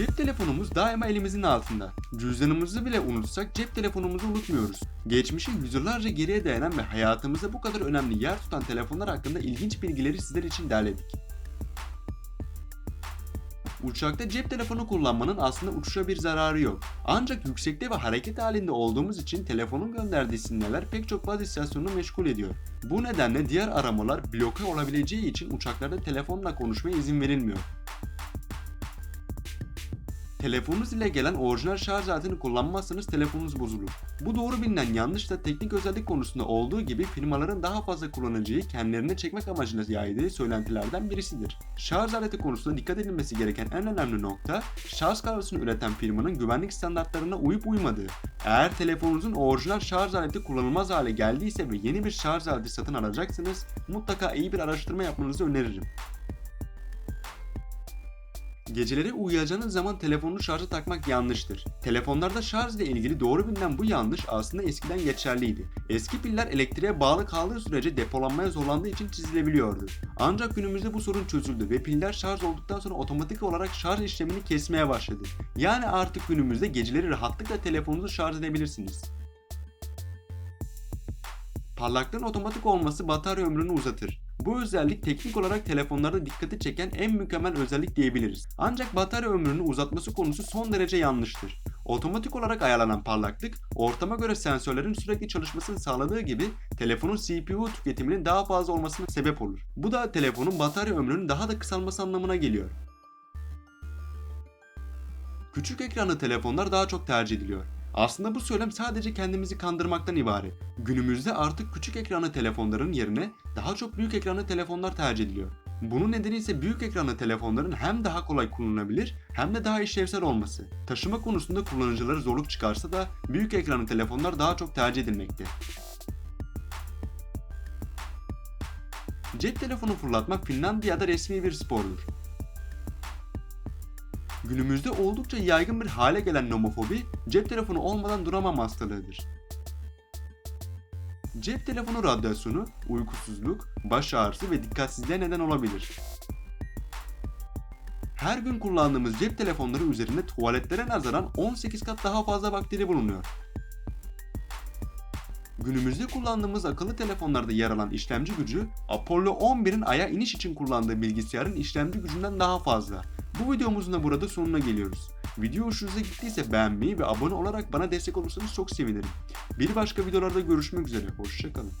Cep telefonumuz daima elimizin altında. Cüzdanımızı bile unutsak cep telefonumuzu unutmuyoruz. Geçmişi yüzyıllarca geriye dayanan ve hayatımızda bu kadar önemli yer tutan telefonlar hakkında ilginç bilgileri sizler için derledik. Uçakta cep telefonu kullanmanın aslında uçuşa bir zararı yok. Ancak yüksekte ve hareket halinde olduğumuz için telefonun gönderdiği sinyaller pek çok baz istasyonunu meşgul ediyor. Bu nedenle diğer aramalar bloke olabileceği için uçaklarda telefonla konuşmaya izin verilmiyor. Telefonunuz ile gelen orijinal şarj aletini kullanmazsanız telefonunuz bozulur. Bu doğru bilinen yanlış da teknik özellik konusunda olduğu gibi firmaların daha fazla kullanıcıyı kendilerine çekmek amacıyla yaydığı söylentilerden birisidir. Şarj aleti konusunda dikkat edilmesi gereken en önemli nokta, şarj kablosunu üreten firmanın güvenlik standartlarına uyup uymadığı. Eğer telefonunuzun orijinal şarj aleti kullanılmaz hale geldiyse ve yeni bir şarj aleti satın alacaksınız, mutlaka iyi bir araştırma yapmanızı öneririm. Geceleri uyuyacağınız zaman telefonunu şarja takmak yanlıştır. Telefonlarda şarj ile ilgili doğru bilinen bu yanlış aslında eskiden geçerliydi. Eski piller elektriğe bağlı kaldığı sürece depolanmaya zorlandığı için çizilebiliyordu. Ancak günümüzde bu sorun çözüldü ve piller şarj olduktan sonra otomatik olarak şarj işlemini kesmeye başladı. Yani artık günümüzde geceleri rahatlıkla telefonunuzu şarj edebilirsiniz. Parlaklığın otomatik olması batarya ömrünü uzatır. Bu özellik teknik olarak telefonlarda dikkati çeken en mükemmel özellik diyebiliriz. Ancak batarya ömrünü uzatması konusu son derece yanlıştır. Otomatik olarak ayarlanan parlaklık, ortama göre sensörlerin sürekli çalışmasını sağladığı gibi telefonun CPU tüketiminin daha fazla olmasına sebep olur. Bu da telefonun batarya ömrünün daha da kısalması anlamına geliyor. Küçük ekranlı telefonlar daha çok tercih ediliyor. Aslında bu söylem sadece kendimizi kandırmaktan ibaret. Günümüzde artık küçük ekranlı telefonların yerine daha çok büyük ekranlı telefonlar tercih ediliyor. Bunun nedeni ise büyük ekranlı telefonların hem daha kolay kullanılabilir hem de daha işlevsel olması. Taşıma konusunda kullanıcıları zorluk çıkarsa da büyük ekranlı telefonlar daha çok tercih edilmekte. Cep telefonu fırlatmak Finlandiya'da resmi bir spordur. Günümüzde oldukça yaygın bir hale gelen nomofobi, cep telefonu olmadan duramam hastalığıdır. Cep telefonu radyasyonu, uykusuzluk, baş ağrısı ve dikkatsizliğe neden olabilir. Her gün kullandığımız cep telefonları üzerinde tuvaletlere nazaran 18 kat daha fazla bakteri bulunuyor. Günümüzde kullandığımız akıllı telefonlarda yer alan işlemci gücü, Apollo 11'in Ay'a iniş için kullandığı bilgisayarın işlemci gücünden daha fazla. Bu videomuzun da burada sonuna geliyoruz. Video hoşunuza gittiyse beğenmeyi ve abone olarak bana destek olursanız çok sevinirim. Bir başka videolarda görüşmek üzere, hoşçakalın.